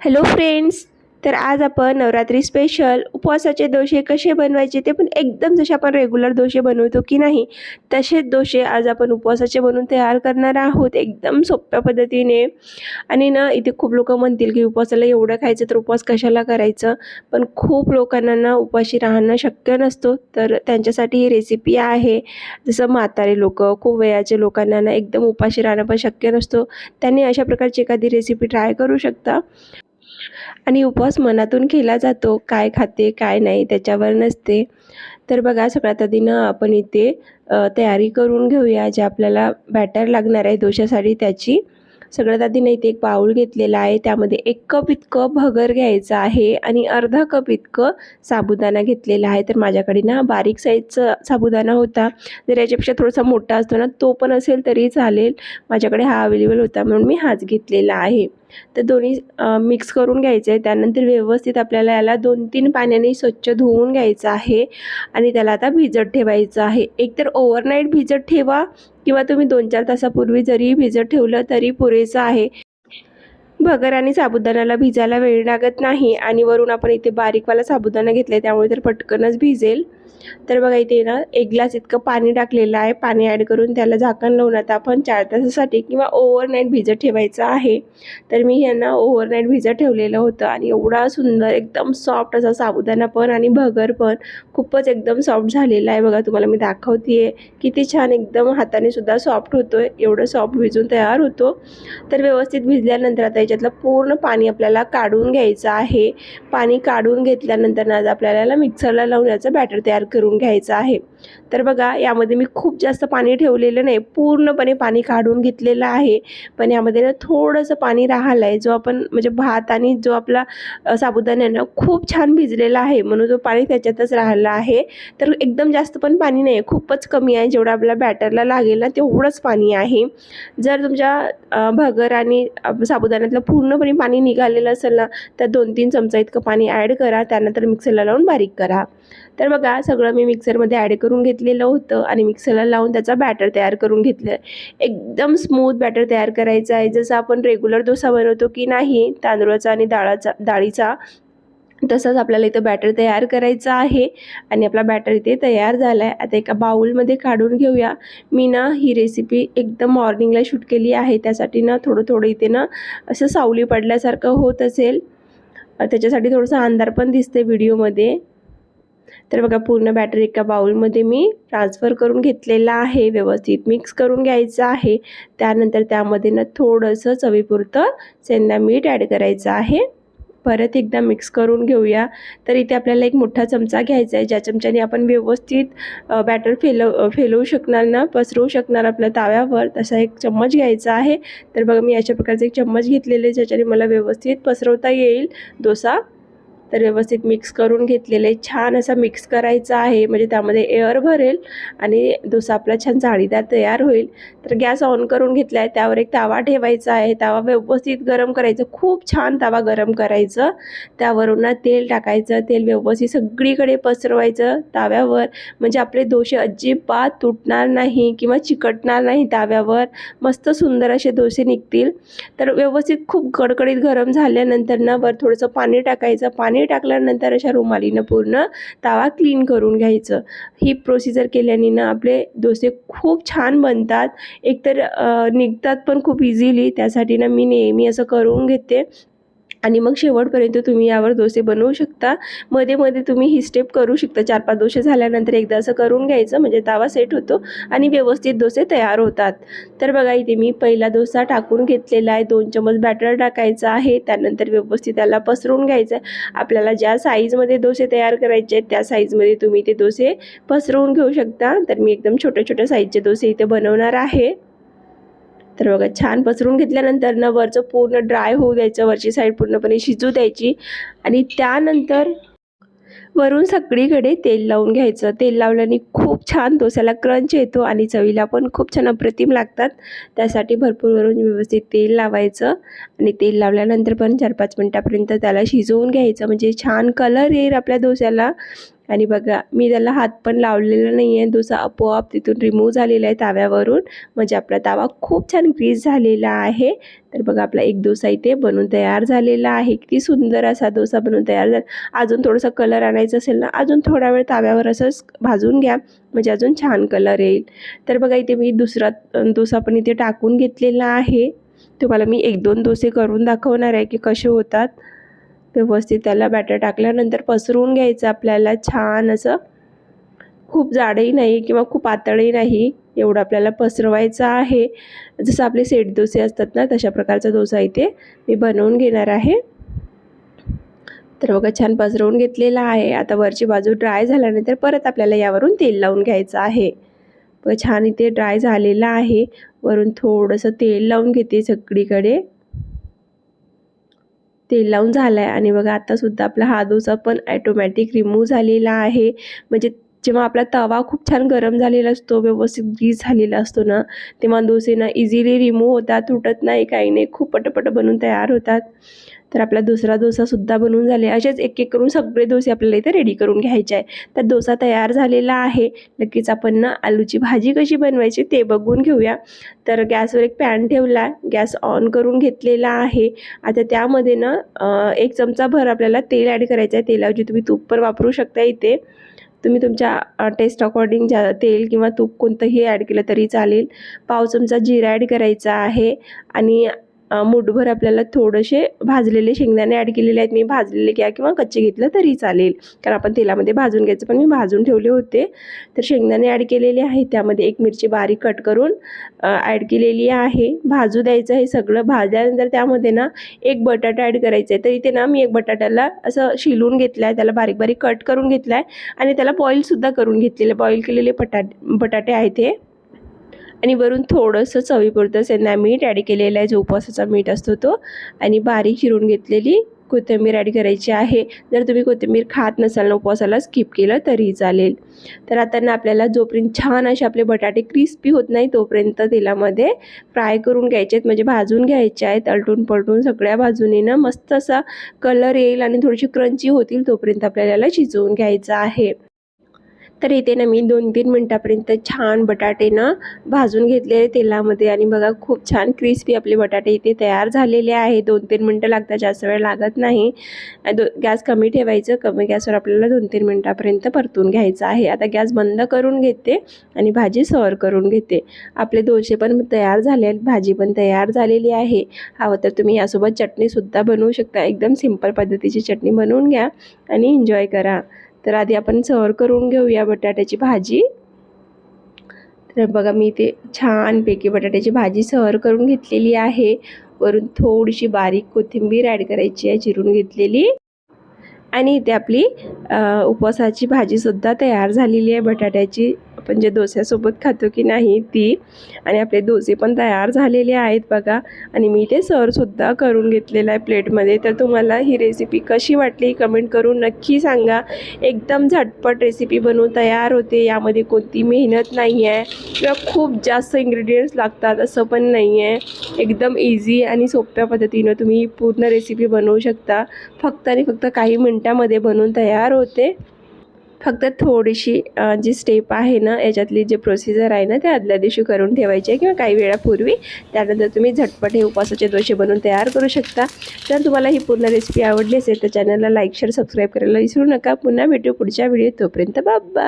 Hello friends तर आज आपण नवरात्री स्पेशल उपवासाचे दोशे कसे बनवायचे ते पण एकदम जसे आपण रेग्युलर दोशे बनवतो की नाही तसेच दोशे आज आपण उपवासाचे बनवून तयार करणार आहोत एकदम सोप्या पद्धतीने. आणि ना इथे खूप लोक म्हणतील की उपवासाला एवढं खायचं तर उपवास कशाला करायचं? पण खूप लोकांना ना उपाशी राहणं शक्य नसतो. तर त्यांच्यासाठी ही रेसिपी आहे. जसं म्हातारे लोक खूप वयाचे लोकांना ना एकदम उपाशी राहणं पण शक्य नसतो. त्यांनी अशा प्रकारची एखादी रेसिपी ट्राय करू शकता. आणि उपवास मनातून केला जातो. काय खाते काय नाही त्याच्यावर नसते. तर बघा सगळ्यात आधी ना आपण इथे तयारी करून घेऊया. जे आपल्याला बॅटर लागणार आहे दोशासाठी त्याची. सगळ्यात आधी ना इथे एक बाऊल घेतलेला आहे. त्यामध्ये एक कप इतकं भगर घ्यायचं आहे आणि अर्धा कप इतकं साबुदाणा घेतलेला आहे. तर माझ्याकडे ना बारीक साईजचा साबुदाणा होता. जर याच्यापेक्षा थोडासा मोठा असतो ना तो पण असेल तरी चालेल. माझ्याकडे हा अवेलेबल होता म्हणून मी हाच घेतलेला आहे. तर दोन्ही मिक्स करून घ्यायचं आहे त्यानंतर व्यवस्थित आपल्याला याला दोन तीन पाण्याने स्वच्छ धुवून घ्यायचं आहे आणि त्याला आता भिजत ठेवायचं आहे. एकतर ओव्हरनाईट भिजत ठेवा किंवा तुम्ही दोन चार तासापूर्वी जरी भिजत ठेवलं तरी पुरेसं आहे. भगर आणि साबुदाण्याला भिजायला वेळ लागत नाही आणि वरून आपण इथे बारीकवाला साबुदाणा घेतला आहे त्यामुळे तर पटकनच भिजेल. तर बघा इथे ना एक ग्लास इतकं पाणी टाकलेलं आहे. पाणी ॲड करून त्याला झाकण लावून आता आपण चार तासासाठी किंवा ओव्हरनाईट भिजत ठेवायचं आहे. तर मी यांना ओव्हरनाईट भिजत ठेवलेलं होतं आणि एवढा सुंदर एकदम सॉफ्ट असा साबुदाणा पण आणि भगर पण खूपच एकदम सॉफ्ट झालेला आहे. बघा तुम्हाला मी दाखवते आहे किती छान एकदम हाताने सुद्धा सॉफ्ट होतो आहे एवढं सॉफ्ट भिजून तयार होतो. तर व्यवस्थित भिजल्यानंतर आता याच्यातलं पूर्ण पाणी आपल्याला काढून घ्यायचं आहे. पाणी काढून घेतल्यानंतर ना आज आपल्याला मिक्सरला लावून याचं बॅटर तयार करून घ्यायचं आहे. तर बघा यामध्ये मी खूप जास्त पाणी ठेवलेलं नाही. पूर्णपणे पाणी काढून घेतलेलं आहे. पण यामध्ये ना थोडंसं पाणी राहिलं आहे जो आपण म्हणजे भात आणि जो आपला साबुदाण्यानं साबुदाणा ना खूप छान भिजलेला आहे. म्हणून तो पाणी त्याच्यातच राहिला आहे. तर एकदम जास्त पण पाणी नाही आहे खूपच कमी आहे. जेवढं आपल्या बॅटरला लागेल ना तेवढंच पाणी आहे. जर तुमच्या भगर आणि साबुदाण्यातलं पूर्णपणे पाणी निघालेलं असेल ना तर दोन तीन चमचा इतकं पाणी ॲड करा. त्यानंतर मिक्सरला लावून बारीक करा. तर बघा सगळं सगळं मी मिक्सरमध्ये ॲड करून घेतलेलं होतं आणि मिक्सरला लावून त्याचा बॅटर तयार करून घेतलं. एकदम स्मूथ बॅटर तयार करायचं आहे. जसं आपण रेग्युलर डोसा बनवतो की नाही तांदूळाचा आणि डाळाचा डाळीचा तसंच आपल्याला इथं बॅटर तयार करायचं आहे आणि आपला बॅटर इथे तयार झाला आहे. आता एका बाउलमध्ये काढून घेऊया. मी ना ही रेसिपी एकदम मॉर्निंगला शूट केली आहे. त्यासाठी ना थोडं थोडं इथे ना असं सावली पडल्यासारखं होत असेल. त्याच्यासाठी थोडंसं अंधार पण दिसते व्हिडिओमध्ये. तर बघा पूर्ण बॅटर एका बाउलमध्ये मी ट्रान्सफर करून घेतलेला आहे. व्यवस्थित मिक्स करून घ्यायचं आहे. त्यानंतर त्यामध्ये ना थोडंसं चवीपुरतं सेंदा मीठ ॲड करायचं आहे. परत एकदा मिक्स करून घेऊया. तर इथे आपल्याला एक मोठा चमचा घ्यायचा आहे. ज्या चमच्याने आपण व्यवस्थित बॅटर फेलव फेलवू शकणार ना पसरवू शकणार आपल्या ताव्यावर तसा एक चम्मच घ्यायचा आहे. तर बघा मी अशा प्रकारचा एक चम्मच घेतलेले आहे, ज्याच्याने मला व्यवस्थित पसरवता येईल. डोसा तर व्यवस्थित मिक्स करून घेतलेले. छान असा मिक्स करायचा आहे. म्हणजे त्यामध्ये एअर भरेल आणि डोसा आपला छान जाळीदार तयार होईल. तर गॅस ऑन करून घेतला आहे त्यावर एक तावा ठेवायचा आहे. तावा व्यवस्थित गरम करायचं. खूप छान तावा गरम करायचं. त्यावरून ना तेल टाकायचं. तेल व्यवस्थित सगळीकडे पसरवायचं ताव्यावर. म्हणजे आपले दोसे अजिबात तुटणार नाही किंवा चिकटणार नाही ताव्यावर. मस्त सुंदर असे दोसे निघतील. तर व्यवस्थित खूप कडकडीत गरम झाल्यानंतर ना वर थोडंसं पाणी टाकायचं. पाणी टाकल्यानंतर अशा रुमालीनं पूर्ण तावा क्लीन करून घ्यायचं. ही प्रोसिजर केल्याने ना आपले डोसे खूप छान बनतात. एकतर निघतात पण खूप इझिली त्यासाठी ना मी नेहमी असं करून घेते. आणि मग शेवटपर्यंत तुम्ही यावर डोसे बनवू शकता. मध्ये मध्ये तुम्ही ही स्टेप करू शकता. चार पाच डोसे झाल्यानंतर एकदा असं करून घ्यायचं म्हणजे तावा सेट होतो आणि व्यवस्थित डोसे तयार होतात. तर बघा इथे मी पहिला डोसा टाकून घेतलेला आहे. दोन चमच बॅटर टाकायचा आहे. त्यानंतर व्यवस्थित त्याला पसरून घ्यायचं आहे. आपल्याला ज्या साईजमध्ये डोसे तयार करायचे आहेत त्या साईजमध्ये तुम्ही ते डोसे पसरवून घेऊ शकता. तर मी एकदम छोट्या छोट्या साईजचे डोसे इथे बनवणार आहे. तर बघा छान पसरून घेतल्यानंतर ना वरचं पूर्ण ड्राय होऊ द्यायचं वरची साईड पूर्णपणे शिजू द्यायची. आणि त्यानंतर वरून सगळीकडे तेल लावून घ्यायचं. तेल लावल्याने खूप छान डोस्याला क्रंच येतो आणि चवीला पण खूप छान अप्रतिम लागतात. त्यासाठी भरपूर वरून व्यवस्थित तेल लावायचं आणि तेल लावल्यानंतर पण चार पाच मिनटापर्यंत त्याला शिजवून घ्यायचं. म्हणजे छान कलर येईल आपल्या डोस्याला. आणि बघा मी त्याला हात पण लावलेला नाही आहे डोसा आपोआप तिथून रिमूव्ह झालेला आहे ताव्यावरून. म्हणजे आपला तावा खूप छान ग्रीस झालेला आहे. तर बघा आपला एक डोसा इथे बनून तयार झालेला आहे. किती सुंदर असा डोसा बनवून तयार झाला. अजून थोडंसं कलर आणायचं असेल ना अजून थोडा वेळ ताव्यावर असंच भाजून घ्या. म्हणजे अजून छान कलर येईल. तर बघा इथे मी दुसरा डोसा पण इथे टाकून घेतलेला आहे. तुम्हाला मी एक दोन डोसे करून दाखवणार आहे की कसे होतात. व्यवस्थित त्याला बॅटर टाकल्यानंतर पसरवून घ्यायचं आपल्याला छान असं. खूप जाडही नाही किंवा खूप पातळही नाही एवढं आपल्याला पसरवायचं आहे. जसं आपले सेट डोसे असतात ना तशा प्रकारचा डोसा इथे मी बनवून घेणार आहे. तर बघा छान पसरवून घेतलेला आहे. आता वरची बाजू ड्राय झाल्यानंतर परत आपल्याला यावरून तेल लावून घ्यायचं आहे. बघा छान इथे ड्राय झालेलं आहे. वरून थोडंसं तेल लावून घेते सगळीकडे. तेल लावून झालं आहे आणि बघा आत्तासुद्धा आपला हा डोसा पण ॲटोमॅटिक रिमूव्ह झालेला आहे. म्हणजे जेव्हा आपला तवा खूप छान गरम झालेला असतो व्यवस्थित ग्रीस झालेला असतो ना तेव्हा डोसे ना इझिली रिमूव्ह होतात तुटत नाही काही नाही. खूप पटपट बनून तयार होतात. तर आपला दुसरा डोसासुद्धा बनवून झाले. असेच एक एक करून सगळे डोसे आपल्याला इथे रेडी करून घ्यायचे आहे तर डोसा तयार झालेला आहे. नक्कीच आपण ना आलूची भाजी कशी बनवायची ते बघून घेऊया. तर गॅसवर एक पॅन ठेवला. गॅस ऑन करून घेतलेला आहे. आता त्यामध्ये ना एक चमचा भर आपल्याला तेल ॲड करायचं आहे. तेलाऐवजी तुम्ही तूप पण वापरू शकता इथे. तुम्ही तुमच्या टेस्ट अकॉर्डिंग ज्या तेल किंवा तूप कोणतंही ॲड केलं तरी चालेल. पाव चमचा जिरा ॲड करायचा आहे. आणि मुठभर आपल्याला थोडेसे भाजलेले शेंगदाणे ॲड केलेले आहेत. मी भाजलेले घ्या किंवा कच्चे घेतलं तरी चालेल. कारण आपण तेलामध्ये भाजून घ्यायचं. पण मी भाजून ठेवले होते. तर शेंगदाणे ॲड केलेले आहे. त्यामध्ये एक मिरची बारीक कट करून ॲड केलेली आहे. भाजू द्यायचं हे सगळं भाजल्यानंतर त्यामध्ये ना एक बटाटा ॲड करायचा आहे. तर इथे ना मी एक बटाट्याला असं शिलून घेतलं आहे त्याला बारीक बारीक कट करून घेतला आहे आणि त्याला बॉईलसुद्धा करून घेतलेलं. बॉईल केलेले बटाट बटाटे आहेत हे. आणि वरून थोडंसं चवीपुरतं सेंदा मीठ ॲड केलेलं आहे जो उपवासाचा मीठ असतो तो. आणि बारीक चिरून घेतलेली कोथिंबीर ॲड करायची आहे. जर तुम्ही कोथिंबीर खात नसाल ना उपवासाला स्किप केलं तरी चालेल. तर आता ना आपल्याला जोपर्यंत छान असे आपले बटाटे क्रिस्पी होत नाही तोपर्यंत तेलामध्ये फ्राय करून घ्यायचे आहेत. म्हणजे भाजून घ्यायचे आहेत अलटून पलटून सगळ्या बाजूने ना मस्त असा कलर येईल आणि थोडीशी क्रंची होतील तोपर्यंत आपल्याला शिजवून घ्यायचं आहे. तर इथे ना मी दोन तीन मिनटापर्यंत छान बटाटे ना भाजून घेतले तेलामध्ये. आणि बघा खूप छान क्रिस्पी आपले बटाटे इथे तयार झालेले आहे. दोन तीन मिनटं लागतात जास्त वेळ लागत नाही. दो गॅस कमी ठेवायचं. कमी गॅसवर आपल्याला दोन तीन मिनटापर्यंत परतून घ्यायचं आहे. आता गॅस बंद करून घेते आणि भाजी सर्व करून घेते. आपले दोसे पण तयार झाले आहेत. भाजी पण तयार झालेली आहे. हवं तर तुम्ही यासोबत चटणीसुद्धा बनवू शकता. एकदम सिंपल पद्धतीची चटणी बनवून घ्या आणि एन्जॉय करा. तर आधी आपण सर्व करून घेऊया बटाट्याची भाजी. तर बघा मी ते छानपैकी बटाट्याची भाजी सवर करून घेतलेली आहे. वरून थोडीशी बारीक कोथिंबीर ॲड करायची आहे चिरून घेतलेली. आणि इथे आपली उपवासाची भाजीसुद्धा तयार झालेली आहे. बटाट्याची आपण जे डोस्यासोबत खातो की नाही ती. आणि आपले डोसे पण तयार झालेले आहेत बघा. आणि मी ते सरसुद्धा करून घेतलेलं आहे प्लेटमध्ये. तर तुम्हाला ही रेसिपी कशी वाटली कमेंट करून नक्की सांगा. एकदम झटपट रेसिपी बनवून तयार होते. यामध्ये कोणती मेहनत नाही आहे किंवा खूप जास्त इन्ग्रेडियंट्स लागतात असं पण नाही आहे. एकदम इझी आणि सोप्या पद्धतीनं तुम्ही पूर्ण रेसिपी बनवू शकता. फक्त आणि फक्त काही मिनटामध्ये बनवून तयार होते. फक्त थोडीशी जी स्टेप आहे ना याच्यातली जे प्रोसिजर आहे ना ते आदल्या दिवशी करून ठेवायची आहे किंवा काही वेळापूर्वी. त्यानंतर तुम्ही झटपट हे उपासाचे दोषे बनवून तयार करू शकता. जर तुम्हाला ही पूर्ण रेसिपी आवडली असेल तर चॅनलला लाईक शेअर सबस्क्राईब करायला विसरू नका. पुन्हा भेटू पुढच्या व्हिडिओ तोपर्यंत. बाबा